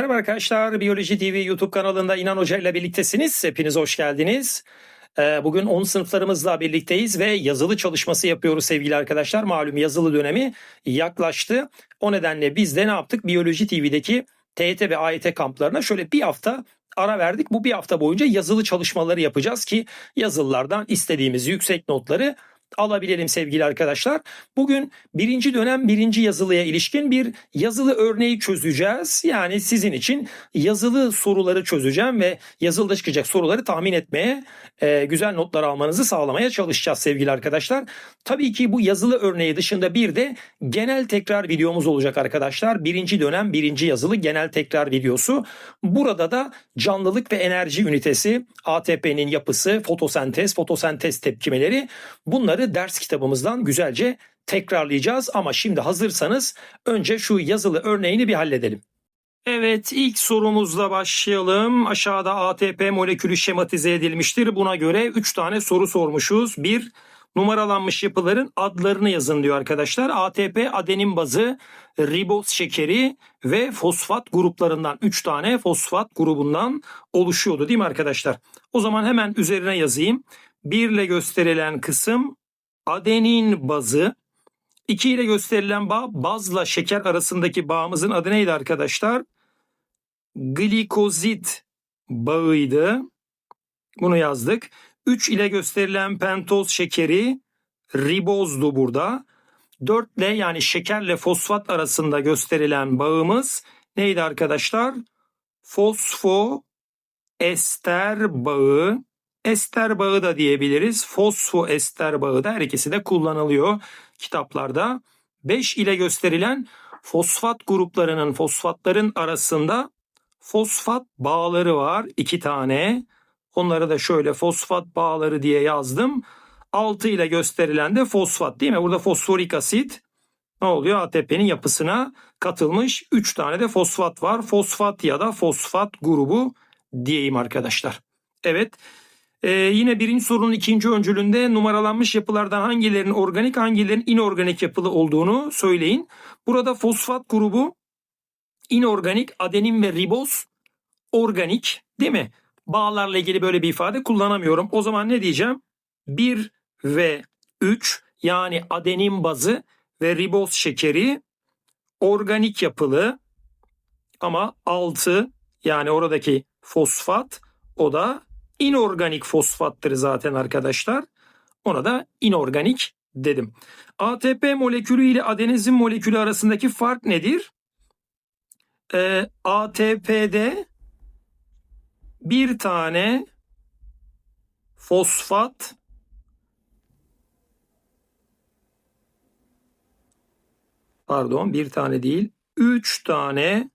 Merhaba arkadaşlar, Biyoloji TV YouTube kanalında İnan Hoca ile birliktesiniz. Hepiniz hoş geldiniz. Ee, Bugün 10 sınıflarımızla birlikteyiz ve yazılı çalışması yapıyoruz sevgili arkadaşlar. Malum yazılı dönemi yaklaştı. O nedenle biz de ne yaptık? Biyoloji TV'deki TYT ve AYT kamplarına şöyle bir hafta ara verdik. Bu bir hafta boyunca yazılı çalışmaları yapacağız ki yazılılardan istediğimiz yüksek notları alabilelim sevgili arkadaşlar. Bugün birinci dönem birinci yazılıya ilişkin bir yazılı örneği çözeceğiz. Yani sizin için yazılı soruları çözeceğim ve yazılıda çıkacak soruları tahmin etmeye, e, güzel notlar almanızı sağlamaya çalışacağız sevgili arkadaşlar. Tabii ki bu yazılı örneği dışında bir de genel tekrar videomuz olacak arkadaşlar. Birinci dönem birinci yazılı genel tekrar videosu. Burada da canlılık ve enerji ünitesi, ATP'nin yapısı, fotosentez, fotosentez tepkimeleri bunları ders kitabımızdan güzelce tekrarlayacağız. Ama şimdi hazırsanız önce şu yazılı örneğini bir halledelim. Evet ilk sorumuzla başlayalım. Aşağıda ATP molekülü şematize edilmiştir. Buna göre 3 tane soru sormuşuz. 1. Numaralanmış yapıların adlarını yazın diyor arkadaşlar. ATP adenin bazı, riboz şekeri ve fosfat gruplarından 3 tane fosfat grubundan oluşuyordu değil mi arkadaşlar? O zaman hemen üzerine yazayım. 1 ile gösterilen kısım adenin bazı. 2 ile gösterilen bağ bazla şeker arasındaki bağımızın adı neydi arkadaşlar? Glikozit bağıydı. Bunu yazdık. 3 ile gösterilen pentoz şekeri ribozdu burada. 4 ile yani şekerle fosfat arasında gösterilen bağımız neydi arkadaşlar? Fosfo ester bağı. Ester bağı da diyebiliriz. Fosfo ester bağı da her ikisi de kullanılıyor kitaplarda. 5 ile gösterilen fosfat gruplarının fosfatların arasında fosfat bağları var. iki tane. Onları da şöyle fosfat bağları diye yazdım. 6 ile gösterilen de fosfat değil mi? Burada fosforik asit ne oluyor? ATP'nin yapısına katılmış 3 tane de fosfat var. Fosfat ya da fosfat grubu diyeyim arkadaşlar. Evet. Ee, yine birinci sorunun ikinci öncülünde numaralanmış yapılardan hangilerinin organik hangilerinin inorganik yapılı olduğunu söyleyin. Burada fosfat grubu inorganik adenin ve riboz organik değil mi? Bağlarla ilgili böyle bir ifade kullanamıyorum. O zaman ne diyeceğim? 1 ve 3 yani adenin bazı ve riboz şekeri organik yapılı ama 6 yani oradaki fosfat o da inorganik fosfattır zaten arkadaşlar. Ona da inorganik dedim. ATP molekülü ile adenozin molekülü arasındaki fark nedir? Ee, ATP'de bir tane fosfat pardon bir tane değil üç tane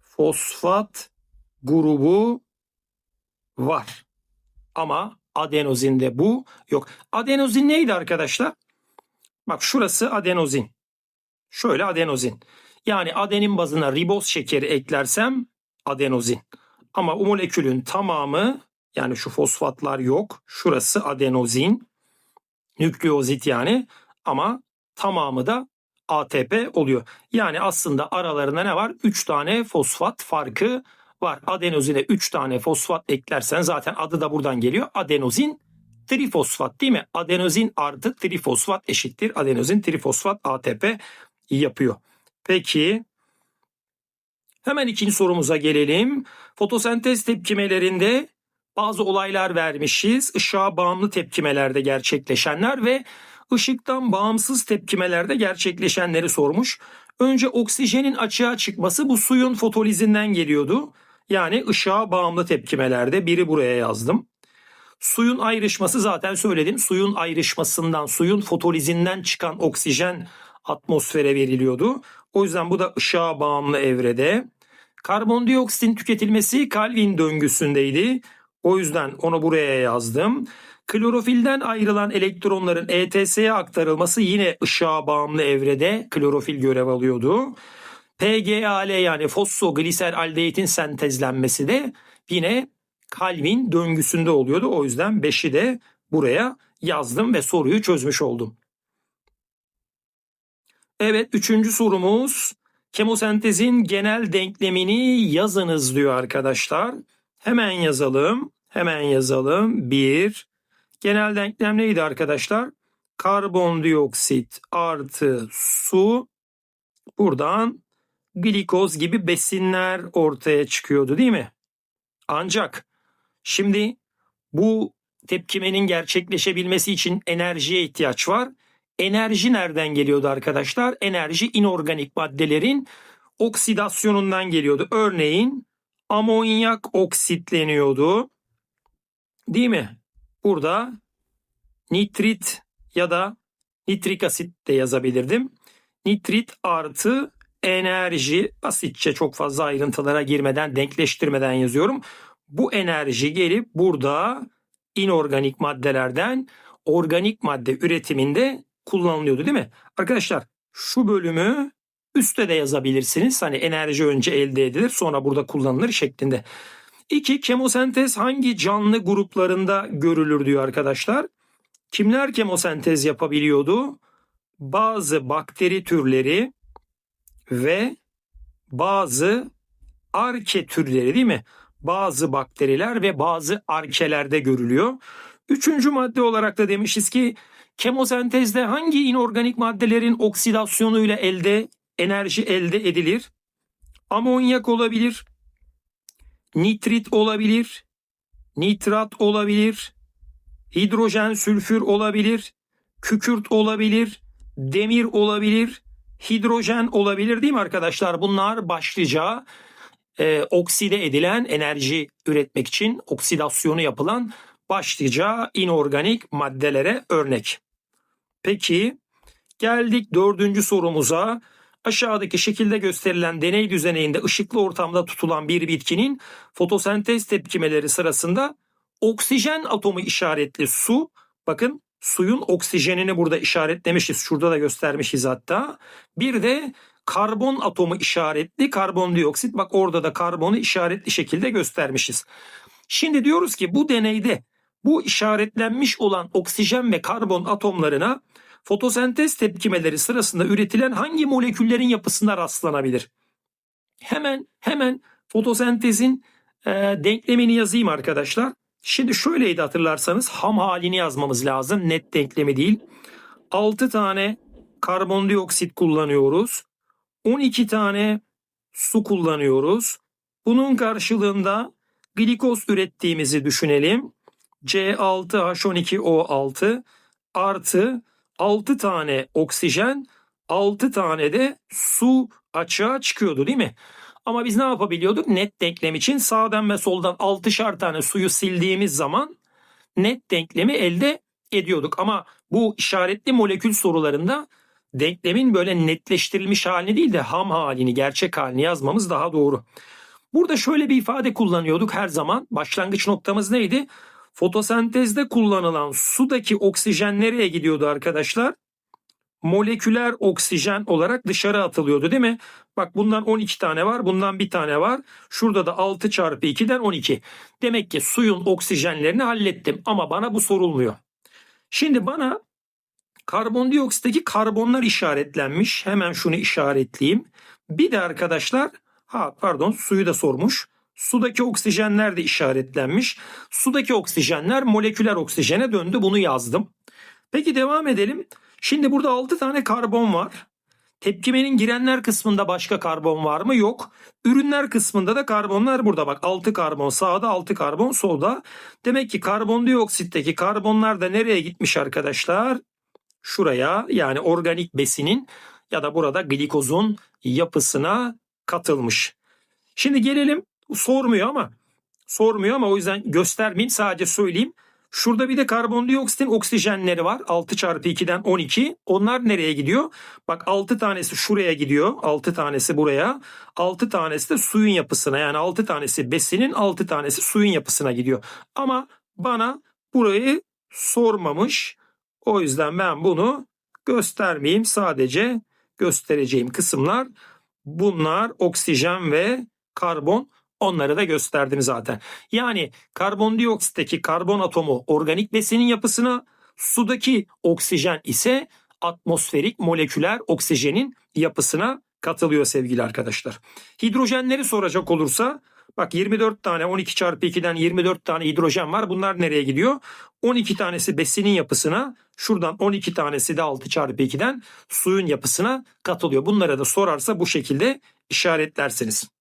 fosfat grubu var. Ama adenozinde bu yok. Adenozin neydi arkadaşlar? Bak şurası adenozin. Şöyle adenozin. Yani adenin bazına riboz şekeri eklersem adenozin. Ama o molekülün tamamı yani şu fosfatlar yok. Şurası adenozin. Nükleozit yani. Ama tamamı da ATP oluyor. Yani aslında aralarında ne var? 3 tane fosfat farkı var. Adenozine 3 tane fosfat eklersen zaten adı da buradan geliyor. Adenozin trifosfat değil mi? Adenozin artı trifosfat eşittir. Adenozin trifosfat ATP yapıyor. Peki hemen ikinci sorumuza gelelim. Fotosentez tepkimelerinde bazı olaylar vermişiz. Işığa bağımlı tepkimelerde gerçekleşenler ve ışıktan bağımsız tepkimelerde gerçekleşenleri sormuş. Önce oksijenin açığa çıkması bu suyun fotolizinden geliyordu. Yani ışığa bağımlı tepkimelerde biri buraya yazdım. Suyun ayrışması zaten söyledim. Suyun ayrışmasından, suyun fotolizinden çıkan oksijen atmosfere veriliyordu. O yüzden bu da ışığa bağımlı evrede. Karbondioksitin tüketilmesi Calvin döngüsündeydi. O yüzden onu buraya yazdım. Klorofilden ayrılan elektronların ETS'ye aktarılması yine ışığa bağımlı evrede klorofil görev alıyordu. PGAL yani fosfogliseraldehitin sentezlenmesi de yine Calvin döngüsünde oluyordu. O yüzden 5'i de buraya yazdım ve soruyu çözmüş oldum. Evet üçüncü sorumuz Kemosentezin genel denklemini yazınız diyor arkadaşlar. Hemen yazalım. Hemen yazalım. 1. Genel denklem neydi arkadaşlar? Karbondioksit artı su. Buradan glikoz gibi besinler ortaya çıkıyordu değil mi? Ancak şimdi bu tepkimenin gerçekleşebilmesi için enerjiye ihtiyaç var. Enerji nereden geliyordu arkadaşlar? Enerji inorganik maddelerin oksidasyonundan geliyordu. Örneğin amonyak oksitleniyordu. Değil mi? Burada nitrit ya da nitrik asit de yazabilirdim. Nitrit artı enerji basitçe çok fazla ayrıntılara girmeden denkleştirmeden yazıyorum. Bu enerji gelip burada inorganik maddelerden organik madde üretiminde kullanılıyordu değil mi? Arkadaşlar şu bölümü üstte de yazabilirsiniz. Hani enerji önce elde edilir sonra burada kullanılır şeklinde. İki kemosentez hangi canlı gruplarında görülür diyor arkadaşlar. Kimler kemosentez yapabiliyordu? Bazı bakteri türleri ve bazı arke türleri değil mi? Bazı bakteriler ve bazı arkelerde görülüyor. Üçüncü madde olarak da demişiz ki kemosentezde hangi inorganik maddelerin oksidasyonuyla elde enerji elde edilir? Amonyak olabilir, nitrit olabilir, nitrat olabilir, hidrojen sülfür olabilir, kükürt olabilir, demir olabilir, hidrojen olabilir değil mi arkadaşlar? Bunlar başlıca e, okside edilen enerji üretmek için oksidasyonu yapılan başlıca inorganik maddelere örnek. Peki geldik dördüncü sorumuza. Aşağıdaki şekilde gösterilen deney düzeninde ışıklı ortamda tutulan bir bitkinin fotosentez tepkimeleri sırasında oksijen atomu işaretli su bakın suyun oksijenini burada işaretlemişiz. Şurada da göstermişiz hatta. Bir de karbon atomu işaretli karbondioksit. Bak orada da karbonu işaretli şekilde göstermişiz. Şimdi diyoruz ki bu deneyde bu işaretlenmiş olan oksijen ve karbon atomlarına fotosentez tepkimeleri sırasında üretilen hangi moleküllerin yapısına rastlanabilir? Hemen hemen fotosentezin e, denklemini yazayım arkadaşlar. Şimdi şöyleydi hatırlarsanız ham halini yazmamız lazım. Net denklemi değil. 6 tane karbondioksit kullanıyoruz. 12 tane su kullanıyoruz. Bunun karşılığında glikoz ürettiğimizi düşünelim. C6H12O6 artı 6 tane oksijen 6 tane de su açığa çıkıyordu değil mi? Ama biz ne yapabiliyorduk? Net denklem için sağdan ve soldan 6'şar tane suyu sildiğimiz zaman net denklemi elde ediyorduk. Ama bu işaretli molekül sorularında denklemin böyle netleştirilmiş halini değil de ham halini, gerçek halini yazmamız daha doğru. Burada şöyle bir ifade kullanıyorduk her zaman. Başlangıç noktamız neydi? Fotosentezde kullanılan sudaki oksijen nereye gidiyordu arkadaşlar? Moleküler oksijen olarak dışarı atılıyordu değil mi? Bak bundan 12 tane var, bundan bir tane var. Şurada da 6 çarpı 2'den 12. Demek ki suyun oksijenlerini hallettim ama bana bu sorulmuyor. Şimdi bana karbondioksitteki karbonlar işaretlenmiş. Hemen şunu işaretleyeyim. Bir de arkadaşlar, ha pardon suyu da sormuş. Sudaki oksijenler de işaretlenmiş. Sudaki oksijenler moleküler oksijene döndü. Bunu yazdım. Peki devam edelim. Şimdi burada 6 tane karbon var. Tepkimenin girenler kısmında başka karbon var mı? Yok. Ürünler kısmında da karbonlar burada. Bak 6 karbon sağda 6 karbon solda. Demek ki karbondioksitteki karbonlar da nereye gitmiş arkadaşlar? Şuraya yani organik besinin ya da burada glikozun yapısına katılmış. Şimdi gelelim sormuyor ama sormuyor ama o yüzden göstermeyeyim sadece söyleyeyim. Şurada bir de karbondioksitin oksijenleri var. 6 çarpı 2'den 12. Onlar nereye gidiyor? Bak 6 tanesi şuraya gidiyor. 6 tanesi buraya. 6 tanesi de suyun yapısına. Yani 6 tanesi besinin 6 tanesi suyun yapısına gidiyor. Ama bana burayı sormamış. O yüzden ben bunu göstermeyeyim. Sadece göstereceğim kısımlar bunlar oksijen ve karbon Onları da gösterdim zaten. Yani karbondioksitteki karbon atomu organik besinin yapısına, sudaki oksijen ise atmosferik moleküler oksijenin yapısına katılıyor sevgili arkadaşlar. Hidrojenleri soracak olursa bak 24 tane 12 çarpı 2'den 24 tane hidrojen var. Bunlar nereye gidiyor? 12 tanesi besinin yapısına şuradan 12 tanesi de 6 çarpı 2'den suyun yapısına katılıyor. Bunlara da sorarsa bu şekilde işaretlersiniz.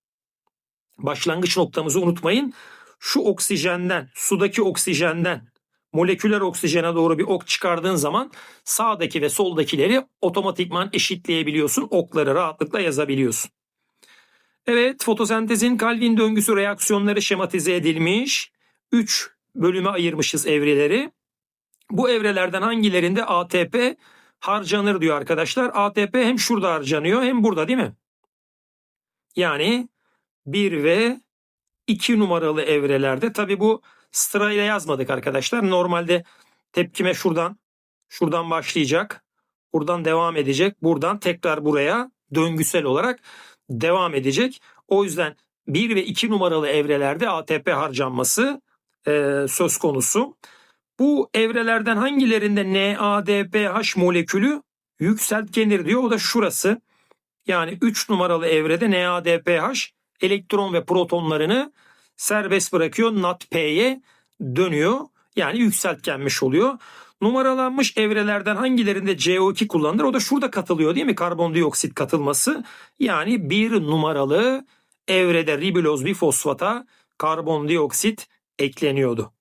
Başlangıç noktamızı unutmayın. Şu oksijenden, sudaki oksijenden moleküler oksijene doğru bir ok çıkardığın zaman sağdaki ve soldakileri otomatikman eşitleyebiliyorsun. Okları rahatlıkla yazabiliyorsun. Evet fotosentezin Calvin döngüsü reaksiyonları şematize edilmiş. 3 bölüme ayırmışız evreleri. Bu evrelerden hangilerinde ATP harcanır diyor arkadaşlar. ATP hem şurada harcanıyor hem burada değil mi? Yani 1 ve 2 numaralı evrelerde tabi bu sırayla yazmadık arkadaşlar. Normalde tepkime şuradan şuradan başlayacak. Buradan devam edecek. Buradan tekrar buraya döngüsel olarak devam edecek. O yüzden 1 ve 2 numaralı evrelerde ATP harcanması e, söz konusu. Bu evrelerden hangilerinde NADPH molekülü yükseltgenir diyor. O da şurası. Yani 3 numaralı evrede NADPH elektron ve protonlarını serbest bırakıyor. NADP'ye dönüyor. Yani yükseltgenmiş oluyor. Numaralanmış evrelerden hangilerinde CO2 kullanılır? O da şurada katılıyor değil mi? Karbondioksit katılması. Yani bir numaralı evrede ribiloz bir fosfata karbondioksit ekleniyordu.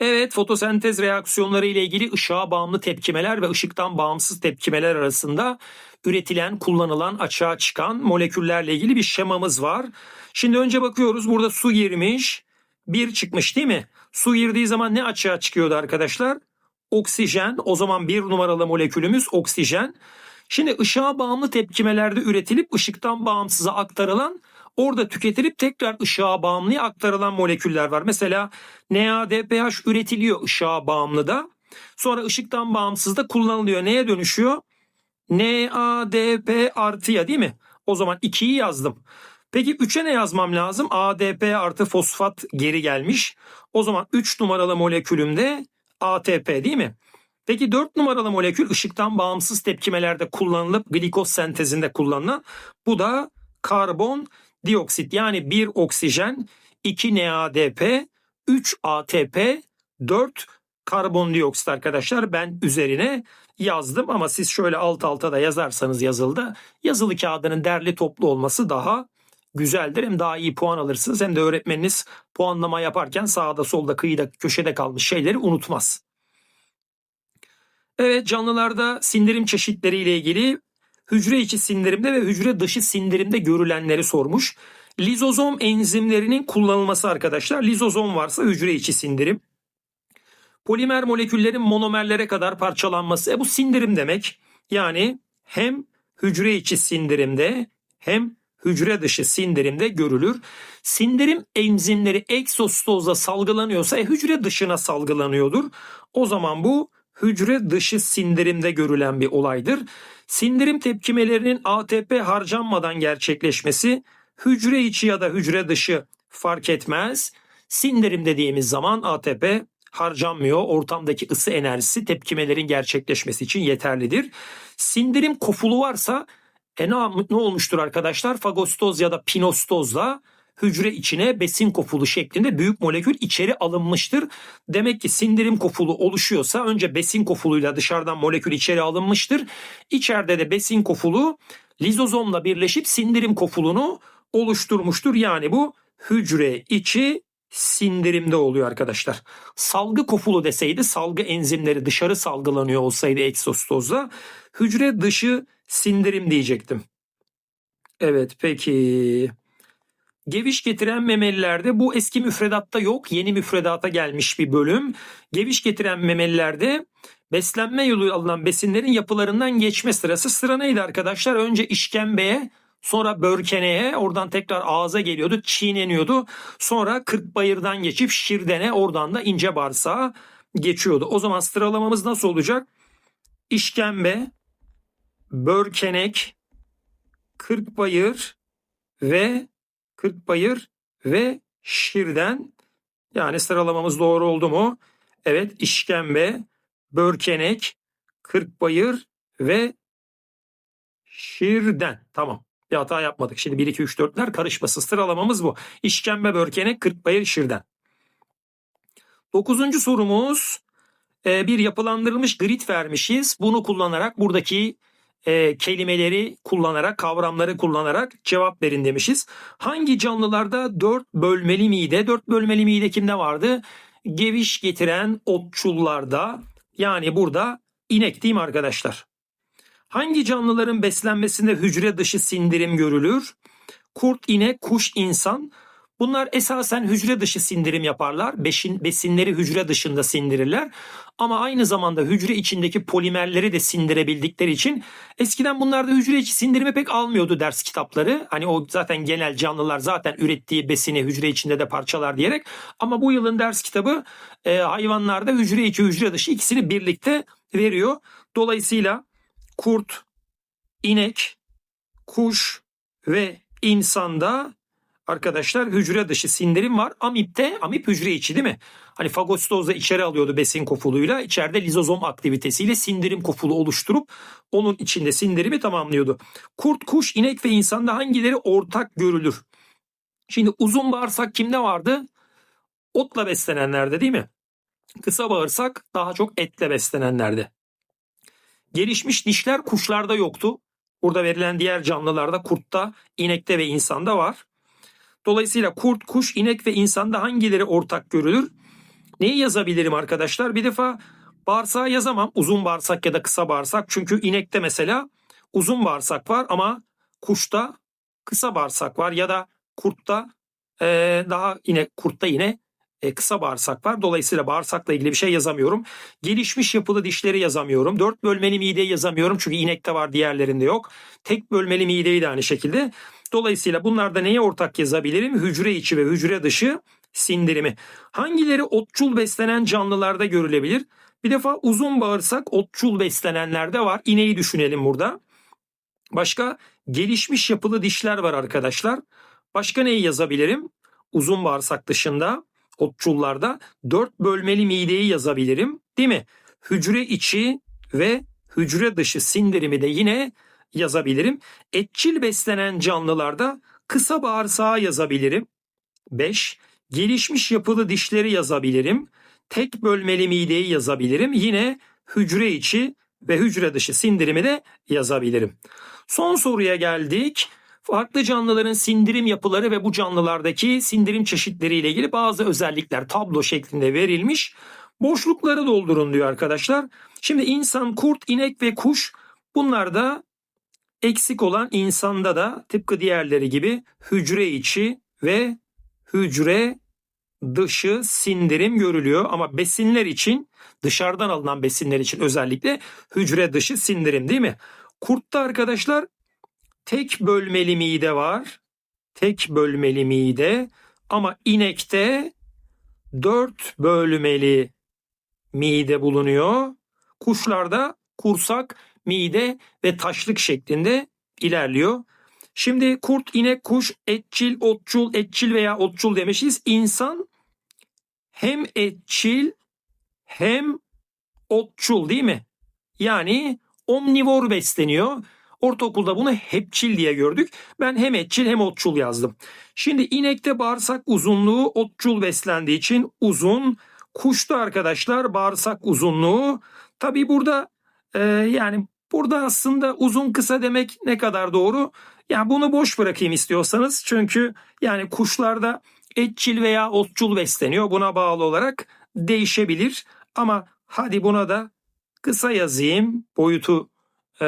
Evet fotosentez reaksiyonları ile ilgili ışığa bağımlı tepkimeler ve ışıktan bağımsız tepkimeler arasında üretilen, kullanılan, açığa çıkan moleküllerle ilgili bir şemamız var. Şimdi önce bakıyoruz burada su girmiş, bir çıkmış değil mi? Su girdiği zaman ne açığa çıkıyordu arkadaşlar? Oksijen. O zaman bir numaralı molekülümüz oksijen. Şimdi ışığa bağımlı tepkimelerde üretilip ışıktan bağımsıza aktarılan orada tüketilip tekrar ışığa bağımlıya aktarılan moleküller var. Mesela NADPH üretiliyor ışığa bağımlı da. Sonra ışıktan bağımsız da kullanılıyor. Neye dönüşüyor? NADP artıya değil mi? O zaman 2'yi yazdım. Peki 3'e ne yazmam lazım? ADP artı fosfat geri gelmiş. O zaman 3 numaralı molekülümde ATP değil mi? Peki 4 numaralı molekül ışıktan bağımsız tepkimelerde kullanılıp glikoz sentezinde kullanılan bu da karbon dioksit yani 1 oksijen, 2 NADP, 3 ATP, 4 karbondioksit arkadaşlar ben üzerine yazdım ama siz şöyle alt alta da yazarsanız yazıldı. Yazılı kağıdının derli toplu olması daha güzeldir. Hem daha iyi puan alırsınız hem de öğretmeniniz puanlama yaparken sağda solda kıyıda köşede kalmış şeyleri unutmaz. Evet canlılarda sindirim çeşitleri ile ilgili hücre içi sindirimde ve hücre dışı sindirimde görülenleri sormuş. Lizozom enzimlerinin kullanılması arkadaşlar. Lizozom varsa hücre içi sindirim. Polimer moleküllerin monomerlere kadar parçalanması. E bu sindirim demek. Yani hem hücre içi sindirimde hem hücre dışı sindirimde görülür. Sindirim enzimleri egzostozda salgılanıyorsa e, hücre dışına salgılanıyordur. O zaman bu hücre dışı sindirimde görülen bir olaydır. Sindirim tepkimelerinin ATP harcanmadan gerçekleşmesi hücre içi ya da hücre dışı fark etmez. Sindirim dediğimiz zaman ATP harcanmıyor. Ortamdaki ısı enerjisi tepkimelerin gerçekleşmesi için yeterlidir. Sindirim kofulu varsa e ne, ne olmuştur arkadaşlar? Fagostoz ya da pinostozla hücre içine besin kofulu şeklinde büyük molekül içeri alınmıştır. Demek ki sindirim kofulu oluşuyorsa önce besin kofuluyla dışarıdan molekül içeri alınmıştır. İçeride de besin kofulu lizozomla birleşip sindirim kofulunu oluşturmuştur. Yani bu hücre içi sindirimde oluyor arkadaşlar. Salgı kofulu deseydi salgı enzimleri dışarı salgılanıyor olsaydı eksostozda hücre dışı sindirim diyecektim. Evet peki. Geviş getiren memelilerde bu eski müfredatta yok. Yeni müfredata gelmiş bir bölüm. Geviş getiren memelilerde beslenme yolu alınan besinlerin yapılarından geçme sırası. Sıra neydi arkadaşlar? Önce işkembeye Sonra börkeneye oradan tekrar ağza geliyordu çiğneniyordu. Sonra kırk bayırdan geçip şirdene oradan da ince bağırsağa geçiyordu. O zaman sıralamamız nasıl olacak? İşkembe, börkenek, kırk bayır ve kırk bayır ve şirden yani sıralamamız doğru oldu mu? Evet işkembe, börkenek, kırk bayır ve şirden. Tamam. Bir hata yapmadık. Şimdi 1, 2, 3, 4'ler karışması. Sıralamamız bu. İşkembe börkene Kırkbayır şirden. Dokuzuncu sorumuz e, bir yapılandırılmış grid vermişiz. Bunu kullanarak buradaki e, kelimeleri kullanarak, kavramları kullanarak cevap verin demişiz. Hangi canlılarda dört bölmeli mide? Dört bölmeli mide kimde vardı? Geviş getiren otçullarda yani burada inek değil mi arkadaşlar? Hangi canlıların beslenmesinde hücre dışı sindirim görülür? Kurt, inek, kuş, insan. Bunlar esasen hücre dışı sindirim yaparlar. Beşin, besinleri hücre dışında sindirirler. Ama aynı zamanda hücre içindeki polimerleri de sindirebildikleri için eskiden bunlarda hücre içi sindirimi pek almıyordu ders kitapları. Hani o zaten genel canlılar zaten ürettiği besini hücre içinde de parçalar diyerek. Ama bu yılın ders kitabı e, hayvanlarda hücre içi hücre dışı ikisini birlikte veriyor. Dolayısıyla kurt, inek, kuş ve insanda arkadaşlar hücre dışı sindirim var. Amipte, amip hücre içi değil mi? Hani fagositozda içeri alıyordu besin kofuluyla. içeride lizozom aktivitesiyle sindirim kofulu oluşturup onun içinde sindirimi tamamlıyordu. Kurt, kuş, inek ve insanda hangileri ortak görülür? Şimdi uzun bağırsak kimde vardı? Otla beslenenlerde değil mi? Kısa bağırsak daha çok etle beslenenlerde. Gelişmiş dişler kuşlarda yoktu. Burada verilen diğer canlılarda kurtta, inekte ve insanda var. Dolayısıyla kurt, kuş, inek ve insanda hangileri ortak görülür? Neyi yazabilirim arkadaşlar? Bir defa bağırsağı yazamam. Uzun bağırsak ya da kısa bağırsak. Çünkü inekte mesela uzun bağırsak var ama kuşta kısa bağırsak var ya da kurtta e, daha yine kurtta yine e, kısa bağırsak var. Dolayısıyla bağırsakla ilgili bir şey yazamıyorum. Gelişmiş yapılı dişleri yazamıyorum. Dört bölmeli mideyi yazamıyorum çünkü inekte var diğerlerinde yok. Tek bölmeli mideyi de aynı şekilde. Dolayısıyla bunlarda neye ortak yazabilirim? Hücre içi ve hücre dışı sindirimi. Hangileri otçul beslenen canlılarda görülebilir? Bir defa uzun bağırsak otçul beslenenlerde var. İneği düşünelim burada. Başka gelişmiş yapılı dişler var arkadaşlar. Başka neyi yazabilirim? Uzun bağırsak dışında otçullarda dört bölmeli mideyi yazabilirim. Değil mi? Hücre içi ve hücre dışı sindirimi de yine yazabilirim. Etçil beslenen canlılarda kısa bağırsağı yazabilirim. 5. Gelişmiş yapılı dişleri yazabilirim. Tek bölmeli mideyi yazabilirim. Yine hücre içi ve hücre dışı sindirimi de yazabilirim. Son soruya geldik. Farklı canlıların sindirim yapıları ve bu canlılardaki sindirim çeşitleriyle ilgili bazı özellikler tablo şeklinde verilmiş. Boşlukları doldurun diyor arkadaşlar. Şimdi insan, kurt, inek ve kuş bunlar da eksik olan insanda da tıpkı diğerleri gibi hücre içi ve hücre dışı sindirim görülüyor ama besinler için dışarıdan alınan besinler için özellikle hücre dışı sindirim değil mi? Kurtta arkadaşlar tek bölmeli mide var. Tek bölmeli mide ama inekte dört bölmeli mide bulunuyor. Kuşlarda kursak, mide ve taşlık şeklinde ilerliyor. Şimdi kurt, inek, kuş, etçil, otçul, etçil veya otçul demişiz. İnsan hem etçil hem otçul değil mi? Yani omnivor besleniyor. Ortaokulda bunu hepçil diye gördük. Ben hem etçil hem otçul yazdım. Şimdi inekte bağırsak uzunluğu otçul beslendiği için uzun. Kuşta arkadaşlar bağırsak uzunluğu. Tabi burada e, yani burada aslında uzun kısa demek ne kadar doğru? Yani bunu boş bırakayım istiyorsanız. Çünkü yani kuşlarda etçil veya otçul besleniyor. Buna bağlı olarak değişebilir. Ama hadi buna da kısa yazayım. Boyutu e,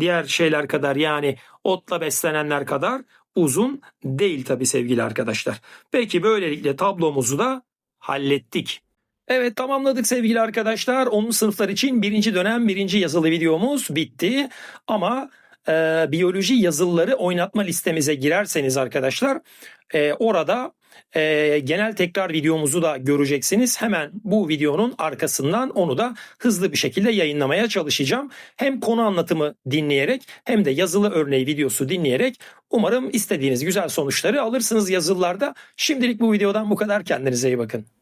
diğer şeyler kadar yani otla beslenenler kadar uzun değil tabi sevgili arkadaşlar. Peki böylelikle tablomuzu da hallettik. Evet tamamladık sevgili arkadaşlar. 10. sınıflar için birinci dönem birinci yazılı videomuz bitti. Ama e, biyoloji yazılıları oynatma listemize girerseniz arkadaşlar e, orada e, genel tekrar videomuzu da göreceksiniz. Hemen bu videonun arkasından onu da hızlı bir şekilde yayınlamaya çalışacağım. Hem konu anlatımı dinleyerek hem de yazılı örneği videosu dinleyerek umarım istediğiniz güzel sonuçları alırsınız yazılılarda. Şimdilik bu videodan bu kadar. Kendinize iyi bakın.